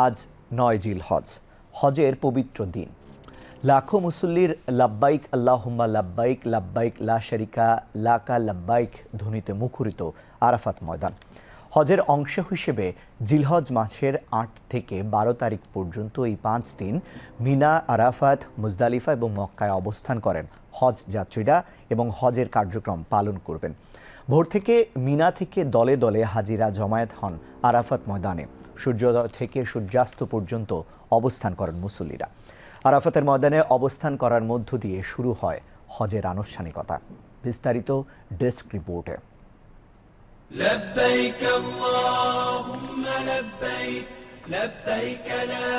আজ নয় জিল হজ, হজের পবিত্র দিন। লাখো মুসল্লির লাব্বাইক, আল্লাহুম্মা লাব্বাইক লাব্বাইক লা শারিকা, লাকা লাব্বাইক ধ্বনিতে মুখরিত আরাফাত ময়দান। হজের অংশ হিসেবে জিলহজ মাসের আট থেকে বারো তারিখ পর্যন্ত এই পাঁচ দিন মিনা, আরাফাত, মুজদালিফা এবং মক্কায় অবস্থান করেন হজ যাত্রীরা এবং হজের কার্যক্রম পালন করবেন। ভোর থেকে মিনা থেকে দলে দলে হাজিরা জমায়েত হন আরাফাত ময়দানে। সূর্যোদয় থেকে সূর্যাস্ত পর্যন্ত অবস্থান করেন মুসল্লিরা আরাফাতের ময়দানে অবস্থান করার মধ্য দিয়ে শুরু হয় হজের আনুষ্ঠানিকতা বিস্তারিত ডেস্ক রিপোর্টে لبيك اللهم لبيك لبيك لا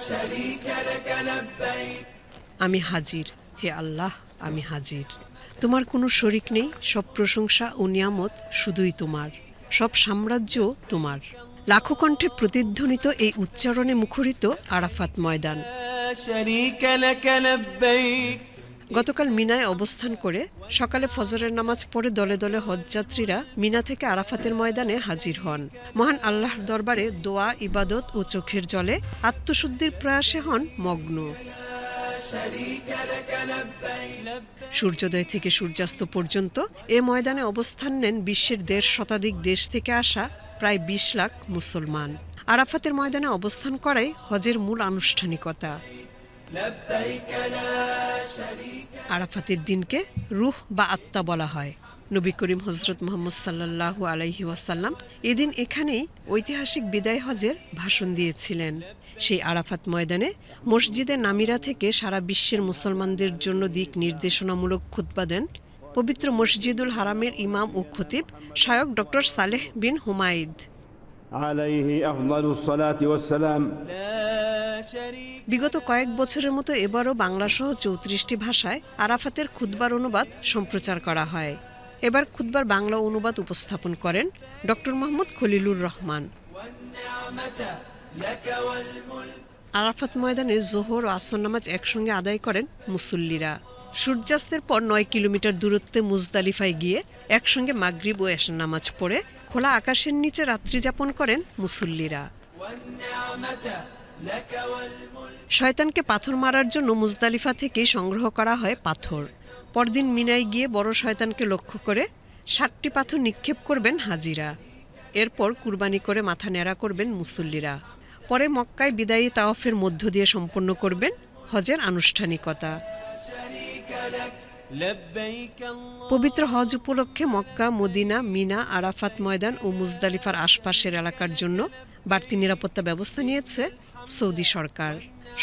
شريك لك لبيك আমি হাজির হে আল্লাহ আমি হাজির তোমার কোনো শরিক নেই সব প্রশংসা ও নিয়ামত শুধুই তোমার সব সাম্রাজ্য তোমার লাখো কণ্ঠে প্রতিধ্বনিত এই উচ্চারণে মুখরিত আরাফাত ময়দান। গতকাল মিনায় অবস্থান করে সকালে ফজরের নামাজ পড়ে দলে দলে হজযাত্রীরা মিনা থেকে আরাফাতের ময়দানে হাজির হন। মহান আল্লাহর দরবারে দোয়া ইবাদত ও চোখের জলে আত্মশুদ্ধির প্রয়াসে হন মগ্ন। সূর্যোদয় থেকে সূর্যাস্ত পর্যন্ত এ ময়দানে অবস্থান নেন বিশ্বের দেড় শতাধিক দেশ থেকে আসা প্রায় বিশ লাখ মুসলমান। আরাফাতের ময়দানে অবস্থান করাই হজের মূল আনুষ্ঠানিকতা। আরাফাতের দিনকে রুহ বা আত্মা বলা হয়। নবী করিম হজরত মোহাম্মদ সাল্লাল্লাহু আলাইহি ওয়াসাল্লাম এদিন এখানেই ঐতিহাসিক বিদায় হজের ভাষণ দিয়েছিলেন। সেই আরাফাত ময়দানে মসজিদে নামিরা থেকে সারা বিশ্বের মুসলমানদের জন্য দিক নির্দেশনামূলক খুতবা দেন পবিত্র মসজিদুল হারামের ইমাম ও খতিব শায়ক ডক্টর সালেহ বিন হুমায়দ। বিগত কয়েক বছরের মতো এবারও বাংলাসহ চৌত্রিশটি ভাষায় আরাফাতের খুদবার অনুবাদ সম্প্রচার করা হয়। এবার খুদবার বাংলা অনুবাদ উপস্থাপন করেন ডক্টর মোহাম্মদ খলিলুর রহমান। আরাফাত ময়দানে জোহর ও আসন নামাজ একসঙ্গে আদায় করেন মুসল্লিরা। সূর্যাস্তের পর নয় কিলোমিটার দূরত্বে মুজদালিফায় গিয়ে একসঙ্গে মাগরিব ও এসন নামাজ পড়ে খোলা আকাশের নিচে রাত্রি যাপন করেন মুসল্লিরা। শয়তানকে পাথর মারার জন্য মুজদালিফা থেকে সংগ্রহ করা হয় পাথর। পরদিন মিনায় গিয়ে বড় শয়তানকে লক্ষ্য করে সাতটি পাথর নিক্ষেপ করবেন হাজিরা। এরপর কুরবানি করে মাথা ন্যাড়া করবেন মুসল্লিরা। পরে মক্কায় বিদায়ী তাওফের মধ্য দিয়ে সম্পন্ন করবেন হজের আনুষ্ঠানিকতা। পবিত্র হজ উপলক্ষে মক্কা, মদিনা, মিনা, আরাফাত ময়দান ও মুজদালিফার আশপাশের এলাকার জন্য বাড়তি নিরাপত্তা ব্যবস্থা নিয়েছে সৌদি সরকার।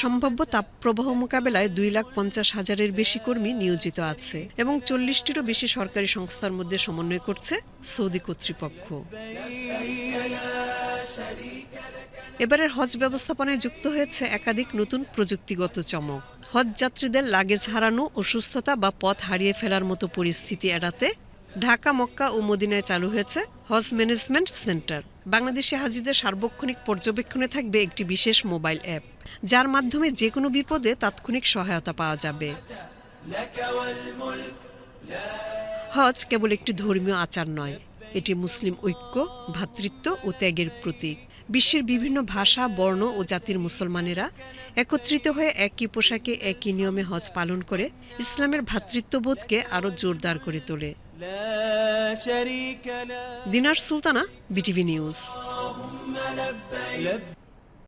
সম্ভাব্য তাপপ্রবাহ মোকাবেলায় দুই লাখ পঞ্চাশ হাজারের বেশি কর্মী নিয়োজিত আছে এবং চল্লিশটিরও বেশি সরকারি সংস্থার মধ্যে সমন্বয় করছে সৌদি কর্তৃপক্ষ। এবারের হজ ব্যবস্থাপনায় যুক্ত হয়েছে একাধিক নতুন প্রযুক্তিগত চমক। হজ যাত্রীদের লাগেজ হারানো, অসুস্থতা বা পথ হারিয়ে ফেলার মতো পরিস্থিতি এড়াতে ঢাকা, মক্কা ও মদিনায় চালু হয়েছে হজ ম্যানেজমেন্ট সেন্টার। বাংলাদেশে হাজিদের সার্বক্ষণিক পর্যবেক্ষণে থাকবে একটি বিশেষ মোবাইল অ্যাপ, যার মাধ্যমে যে কোনো বিপদে তাৎক্ষণিক সহায়তা পাওয়া যাবে। হজ কেবল একটি ধর্মীয় আচার নয়, এটি মুসলিম ঐক্য ভ্রাতৃত্ব ও ত্যাগের প্রতীক। বিশ্বের বিভিন্ন ভাষা, বর্ণ ও জাতির মুসলমানেরা একত্রিত হয়ে একই পোশাকে একই নিয়মে হজ পালন করে ইসলামের ভ্রাতৃত্ববোধকে আরও জোরদার করে তোলে। Dinar Sultana BTV news.